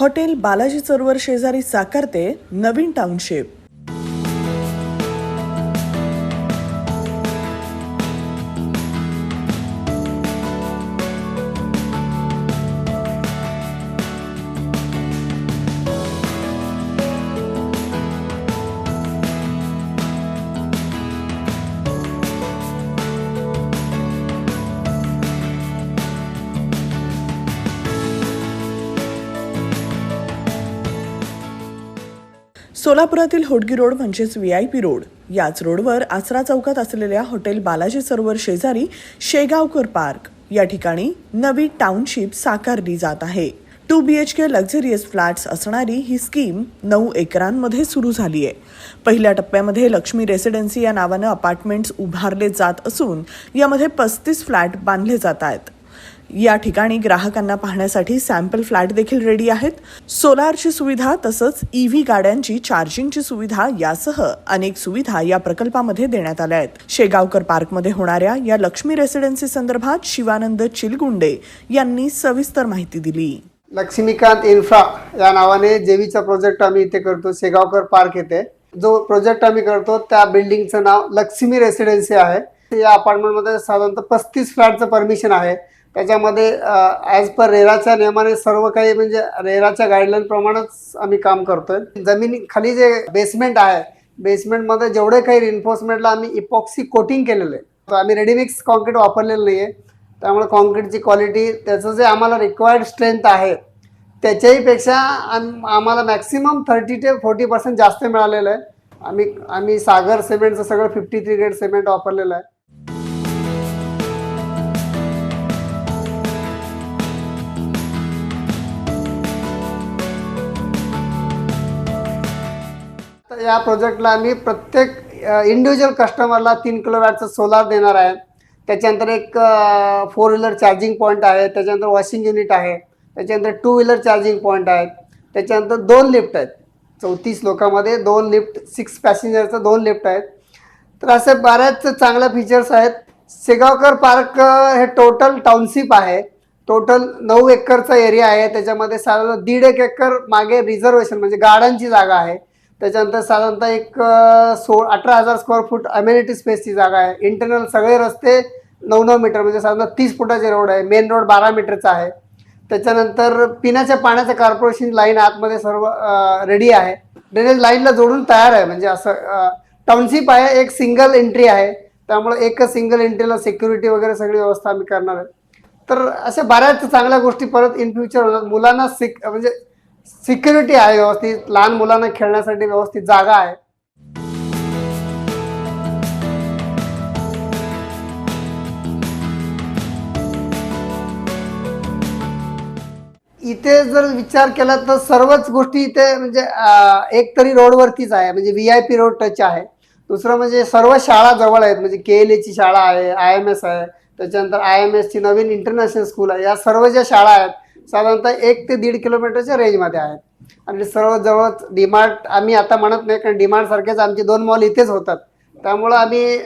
Hotel Balaji Sarovar शेजारी साकारते नवीन टाउनशिप. सोलापुरातील होडगी रोड म्हणजेच व्ही आय पी रोड. याच रोडवर आसरा चौकात असलेल्या हॉटेल बालाजी सरोवर शेजारी शेगावकर पार्क. या ठिकाणी नवी टाउनशिप साकारली जात आहे. Two B H K luxurious flats असणारी ही स्कीम नऊ एकरांमध्ये सुरू झाली आहे. पहिल्या टप्प्यामध्ये लक्ष्मी रेसिडेन्सी या नावानं अपार्टमेंट्स उभारले जात असून यामध्ये पस्तीस फ्लॅट बांधले जात आहेत. या ठिकाणी ग्राहकांना पाहण्यासाठी सॅम्पल फ्लॅट देखील रेडी आहेत. सोलारची सुविधा तसंच ईव्ही गाड्यांची चार्जिंगची सुविधा यासह अनेक सुविधा या प्रकल्पामध्ये देण्यात आल्या आहेत. शेगावकर पार्कमध्ये होणाऱ्या या लक्ष्मी रेसिडेन्सी संदर्भात शिवानंद चिलगुंडे यांनी सविस्तर माहिती दिली. लक्ष्मीकांत इन्फ्रा या नावाने जेवीचा प्रोजेक्ट आम्ही इथे करतो. शेगावकर पार्क येथे. जो प्रोजेक्ट आम्ही करतो त्या बिल्डिंगचं नाव लक्ष्मी रेसिडेन्सी आहे. या अपार्टमेंटमध्ये साधारणतः पस्तीस फ्लॅटचं परमिशन आहे. त्याच्यामध्ये ॲज पर रेराच्या नियमाने सर्व काही म्हणजे रेराच्या गाईडलाईनप्रमाणेच आम्ही काम करतोय. जमिनी खाली जे बेसमेंट आहे बेसमेंटमध्ये जेवढे काही रिन्फोर्समेंटला आम्ही इपॉक्सी कोटिंग केलेलं आहे. तर आम्ही रेडीमिक्स कॉन्क्रीट वापरलेलं नाही आहे त्यामुळे कॉन्क्रीटची क्वालिटी त्याचं जे आम्हाला रिक्वायर्ड स्ट्रेंथ आहे त्याच्याहीपेक्षा आम आम्हाला मॅक्सिमम थर्टी ते फोर्टी पर्सेंट जास्त मिळालेलं आहे. आम्ही आम्ही सागर सिमेंटचं सगळं फिफ्टी थ्री ग्रेड सिमेंट वापरलेलं आहे. तर या प्रोजेक्टला आम्ही प्रत्येक इंडिव्हिज्युअल कस्टमरला तीन किलोवॅटचं सोलार देणार आहे. त्याच्यानंतर एक फोर व्हीलर चार्जिंग पॉईंट आहे त्याच्यानंतर वॉशिंग युनिट आहे त्याच्यानंतर टू व्हीलर चार्जिंग पॉईंट आहेत त्याच्यानंतर दोन लिफ्ट आहेत. चौतीस लोकांमध्ये दोन लिफ्ट सिक्स पॅसेंजरचं दोन लिफ्ट आहेत. तर असे बऱ्याच चांगल्या फीचर्स आहेत. शेगावकर पार्क हे टोटल टाउनशिप आहे. टोटल नऊ एकरचा एरिया आहे. त्याच्यामध्ये साधारण दीड एक एकर मागे रिझर्वेशन म्हणजे गार्डनची जागा आहे. त्याच्यानंतर साधारणतः एक सो अठरा हजार स्क्वेअर फूट अम्युनिटी स्पेसची जागा आहे. इंटरनल सगळे रस्ते नऊ नऊ मीटर म्हणजे साधारण तीस फुटाचे रोड आहे. मेन रोड बारा मीटरचा आहे. त्याच्यानंतर पिण्याच्या पाण्याचं कॉर्पोरेशन लाईन आतमध्ये सर्व रेडी आहे. ड्रेनेज लाईनला जोडून तयार आहे. म्हणजे असं टाउनशिप आहे एक सिंगल एंट्री आहे. त्यामुळे एकच सिंगल एंट्रीला सिक्युरिटी वगैरे सगळी व्यवस्था आम्ही करणार आहे. तर अशा बऱ्याच चांगल्या गोष्टी परत इन फ्युचर होतात. मुलांना सिक म्हणजे सिक्युरिटी आहे व्यवस्थित लहान मुलांना खेळण्यासाठी व्यवस्थित जागा आहे. इथे जर विचार केला तर सर्वच गोष्टी इथे म्हणजे एक तरी रोडवरतीच आहे म्हणजे V I P road touch आहे. दुसरं म्हणजे सर्व शाळा जवळ आहेत म्हणजे के एल एची शाळा आहे आय एम एस आहे. त्याच्यानंतर आय एम एसची नवीन इंटरनॅशनल स्कूल आहे. या सर्व ज्या शाळा आहेत साधारणतः एक ते दीड किलोमीटरच्या रेंजमध्ये आहेत. आणि सर्व जवळच डिमार्ट आम्ही आता म्हणत नाही कारण डिमार्ट सारखेच आमचे दोन मॉल इथेच होतात. त्यामुळं आम्ही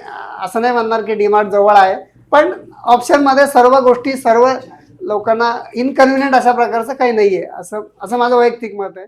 असं नाही म्हणणार की डिमार्ट जवळ आहे. पण ऑप्शनमध्ये सर्व गोष्टी सर्व लोकांना इनकन्व्हिनियंट अशा प्रकारचं काही नाही आहे असं असं माझं वैयक्तिक मत आहे.